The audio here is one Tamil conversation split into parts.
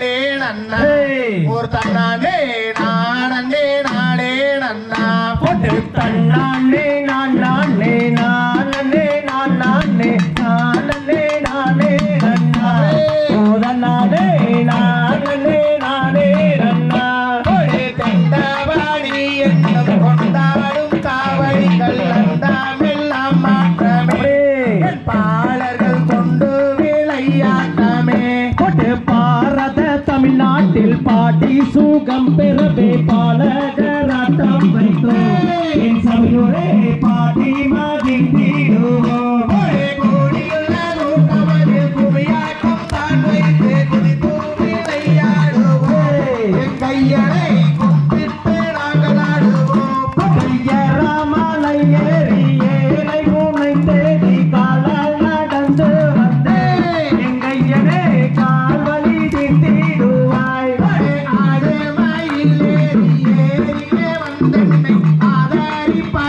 நாடே நன்னா ஒரு தன்னாண்டே நாடண்டே நாடே நன்னா போட்டு தன்னாண்டே பாடி சுகம் பெறவே பாலகராட்டம் வைத்தோம்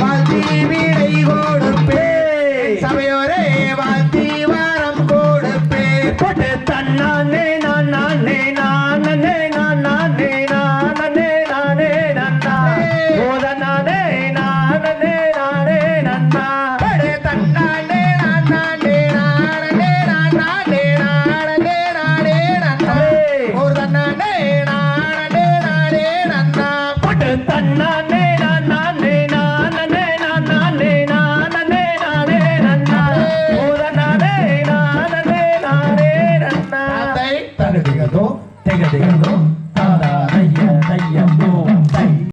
வாழ்த்தி வீடை கொடுப்பே சபையோரே வாழ்த்தி வாரம் கொடுப்பே போட்டு தன்னானே